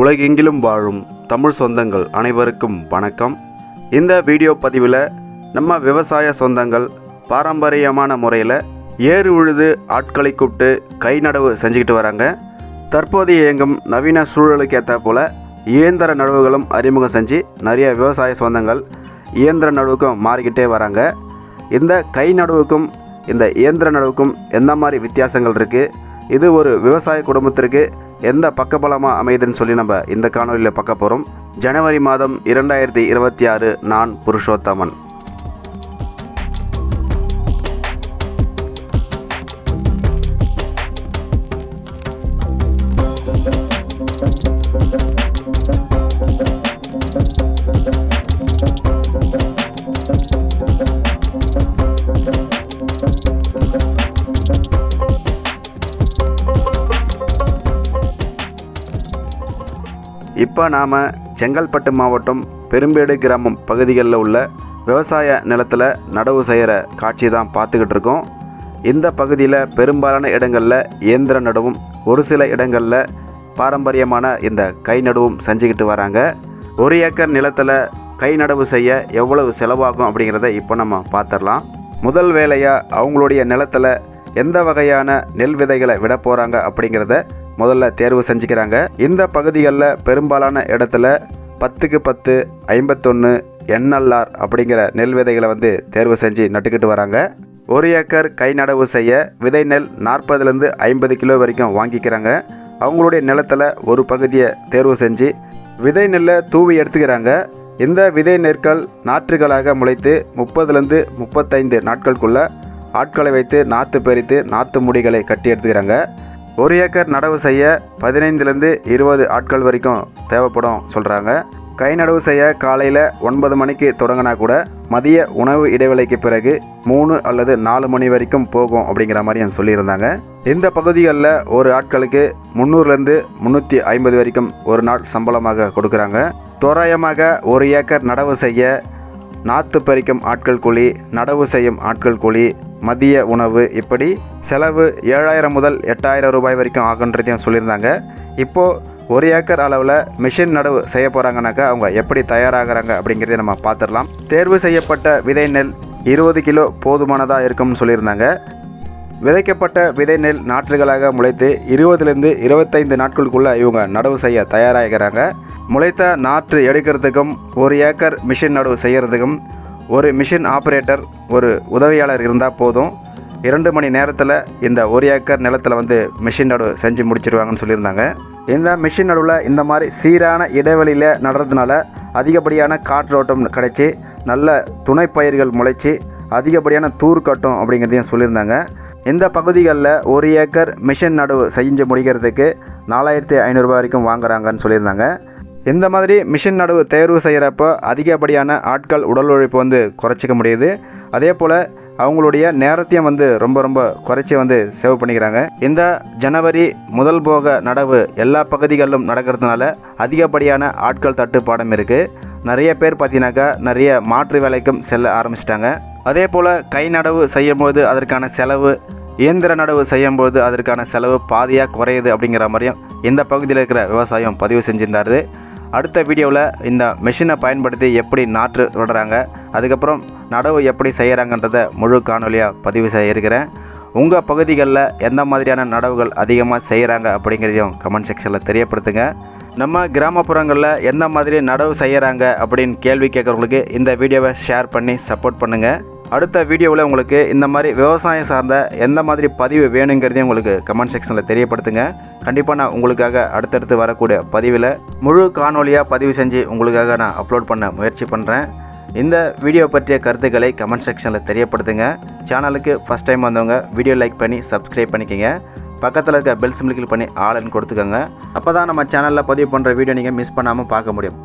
உலகெங்கிலும் வாழும் தமிழ் சொந்தங்கள் அனைவருக்கும் வணக்கம். இந்த வீடியோ பதிவில் நம்ம விவசாய சொந்தங்கள் பாரம்பரியமான முறையில் ஏறு உழுது ஆட்களை கூப்பிட்டு கை நடவு செஞ்சுக்கிட்டு வராங்க. தற்போது இயங்கும் நவீன சூழலுக்கு ஏற்ற போல் இயந்திர நடவுகளும் அறிமுகம் செஞ்சு நிறைய விவசாய சொந்தங்கள் இயந்திர நடவுக்கும் மாறிக்கிட்டே வராங்க. இந்த கை நடவுக்கும் இந்த இயந்திர நடவுக்கும் எந்த மாதிரி வித்தியாசங்கள் இருக்குது இது ஒரு விவசாய குடும்பத்திற்கு எந்த பக்கபலமாக அமையுதுன்னு சொல்லி நம்ம இந்த காணொலியில் பார்க்க போகிறோம் ஜனவரி மாதம் இரண்டாயிரத்தி இருபத்தி ஆறு நான் புருஷோத்தமன். இப்போ நாம் செங்கல்பட்டு மாவட்டம் பெரும்பேடு கிராமம் பகுதிகளில் உள்ள விவசாய நிலத்தில் நடவு செய்கிற காட்சி தான் பார்த்துக்கிட்டு இருக்கோம். இந்த பகுதியில் பெரும்பாலான இடங்களில் இயந்திர நடவும் ஒரு சில இடங்களில் பாரம்பரியமான இந்த கை நடவும் செஞ்சுக்கிட்டு வராங்க. ஒரு ஏக்கர் நிலத்தில் கை நடவு செய்ய எவ்வளவு செலவாகும் அப்படிங்கிறத இப்போ நம்ம பார்த்துடலாம். முதல் வேலையாக அவங்களுடைய நிலத்தில் எந்த வகையான நெல் விதைகளை விட போகிறாங்க அப்படிங்கிறத முதல்ல தேர்வு செஞ்சுக்கிறாங்க. இந்த பகுதிகளில் பெரும்பாலான இடத்துல பத்துக்கு பத்து ஐம்பத்தொன்று என்எல்ஆர் அப்படிங்கிற நெல் விதைகளை வந்து தேர்வு செஞ்சு நட்டுக்கிட்டு வராங்க. ஒரு ஏக்கர் கை நடவு செய்ய விதை நெல் நாற்பதுலேருந்து ஐம்பது கிலோ வரைக்கும் வாங்கிக்கிறாங்க. அவங்களுடைய நிலத்தில் ஒரு பகுதியை தேர்வு செஞ்சு விதை நெல்லை தூவி எடுத்துக்கிறாங்க. இந்த விதை நெற்கள் நாற்றுகளாக முளைத்து முப்பதுலேருந்து முப்பத்தைந்து நாட்களுக்குள்ளே ஆட்களை வைத்து நாற்று பறித்து நாற்று முடிகளை கட்டி எடுத்துக்கிறாங்க. ஒரு ஏக்கர் நடவு செய்ய பதினைந்துலேருந்து இருபது ஆட்கள் வரைக்கும் தேவைப்படும் சொல்கிறாங்க கை நடவு செய்ய காலையில் ஒன்பது மணிக்கு தொடங்கினா கூட மதிய உணவு இடைவேளைக்கு பிறகு மூணு அல்லது நாலு மணி வரைக்கும் போகும் அப்படிங்கிற மாதிரி சொல்லியிருந்தாங்க. இந்த பகுதிகளில் ஒரு ஆட்களுக்கு முந்நூறுலேருந்து முந்நூற்றி ஐம்பது வரைக்கும் ஒரு நாள் சம்பளமாக கொடுக்குறாங்க. தோராயமாக ஒரு ஏக்கர் நடவு செய்ய நாற்று பறிக்கும் ஆட்கள் கூலி நடவு செய்யும் ஆட்கள் கூலி மதிய உணவு இப்படி செலவு ஏழாயிரம் முதல் எட்டாயிரம் ரூபாய் வரைக்கும் ஆகுன்றதையும் சொல்லியிருந்தாங்க. இப்போது ஒரு ஏக்கர் அளவில் மிஷின் நடவு செய்ய போகிறாங்கனாக்கா அவங்க எப்படி தயாராகிறாங்க அப்படிங்கிறத நம்ம பார்த்துடலாம். தேர்வு செய்யப்பட்ட விதை நெல் இருபது கிலோ போதுமானதாக இருக்கும்னு சொல்லியிருந்தாங்க. விதைக்கப்பட்ட விதை நெல் நாற்றுகளாக முளைத்து இருபதுலேருந்து இருபத்தைந்து நாட்களுக்குள்ளே இவங்க நடவு செய்ய தயாராகிறாங்க. முளைத்த நாற்று எடுக்கிறதுக்கும் ஒரு ஏக்கர் மிஷின் நடவு செய்கிறதுக்கும் ஒரு மிஷின் ஆப்ரேட்டர் ஒரு உதவியாளர் இருந்தால் போதும். இரண்டு மணி நேரத்தில் இந்த ஒரு ஏக்கர் நிலத்தில் வந்து மிஷின் நடவு செஞ்சு முடிச்சிருவாங்கன்னு சொல்லியிருந்தாங்க. இந்த மிஷின் நடுவில் இந்த மாதிரி சீரான இடைவெளியில் நடுறதுனால அதிகப்படியான காற்றோட்டம் கிடைச்சி நல்ல துணை பயிர்கள் முளைச்சி அதிகப்படியான தூர் கட்டும் அப்படிங்கிறதையும் சொல்லியிருந்தாங்க. இந்த பகுதிகளில் ஒரு ஏக்கர் மிஷின் நடவு செஞ்சு முடிக்கிறதுக்கு நாலாயிரத்தி ஐநூறுரூபா வரைக்கும் வாங்குறாங்கன்னு சொல்லியிருந்தாங்க. இந்த மாதிரி மிஷின் நடவு தேர்வு செய்கிறப்போ அதிகப்படியான ஆட்கள் உடல் உழைப்பு வந்து குறைச்சிக்க முடியுது. அதே போல் அவங்களுடைய நேரத்தையும் வந்து ரொம்ப ரொம்ப குறைச்சி வந்து சேவ் பண்ணிக்கிறாங்க. இந்த ஜனவரி முதல் போக நடவு எல்லா பகுதிகளிலும் நடக்கிறதுனால அதிகப்படியான ஆட்கள் தட்டுப்பாடம் இருக்குது நிறைய பேர் பார்த்தீங்கன்னாக்கா நிறைய மாற்று வேலைக்கும் செல்ல ஆரம்பிச்சிட்டாங்க. அதே போல் கை நடவு செய்யும்போது அதற்கான செலவு இயந்திர நடவு செய்யும்போது அதற்கான செலவு பாதியாக குறையுது அப்படிங்கிற மாதிரியும் இந்த பகுதியில் இருக்கிற விவசாயம் பதிவு செஞ்சிருந்தாரு. அடுத்த வீடியோவில் இந்த மெஷினை பயன்படுத்தி எப்படி நாற்று விடுறாங்க அதுக்கப்புறம் நடவு எப்படி செய்கிறாங்கன்றத முழு காணொலியாக பதிவு செய்ய இருக்கிறேன். உங்கள் பகுதிகளில் எந்த மாதிரியான நடவுகள் அதிகமாக செய்கிறாங்க அப்படிங்கிறதையும் கமெண்ட் செக்ஷனில் தெரியப்படுத்துங்க. நம்ம கிராமப்புறங்களில் எந்த மாதிரி நடவு செய்கிறாங்க அப்படின்னு கேள்வி கேட்குறவங்களுக்கு இந்த வீடியோவை ஷேர் பண்ணி சப்போர்ட் பண்ணுங்கள் அடுத்த வீடியோவில் உங்களுக்கு இந்த மாதிரி விவசாயம் சார்ந்த எந்த மாதிரி பதிவு வேணுங்கிறதையும் உங்களுக்கு கமெண்ட் செக்ஷனில் தெரியப்படுத்துங்க. கண்டிப்பாக நான் உங்களுக்காக அடுத்தடுத்து வரக்கூடிய பதிவில் முழு காணொலியாக பதிவு செஞ்சு உங்களுக்காக நான் அப்லோட் பண்ண முயற்சி பண்ணுறேன் இந்த வீடியோ பற்றிய கருத்துக்களை கமெண்ட் செக்ஷனில் தெரியப்படுத்துங்க. சேனலுக்கு ஃபஸ்ட் டைம் வந்தவங்க வீடியோ லைக் பண்ணி சப்ஸ்கிரைப் பண்ணிக்கோங்க. பக்கத்தில் இருக்க பெல் சிம்பிள் கிளிக் பண்ணி ஆளுன்னு கொடுத்துக்கோங்க. அப்போ தான் நம்ம சேனலில் பதிவு பண்ணுற வீடியோ நீங்கள் மிஸ் பண்ணாமல் பார்க்க முடியும்.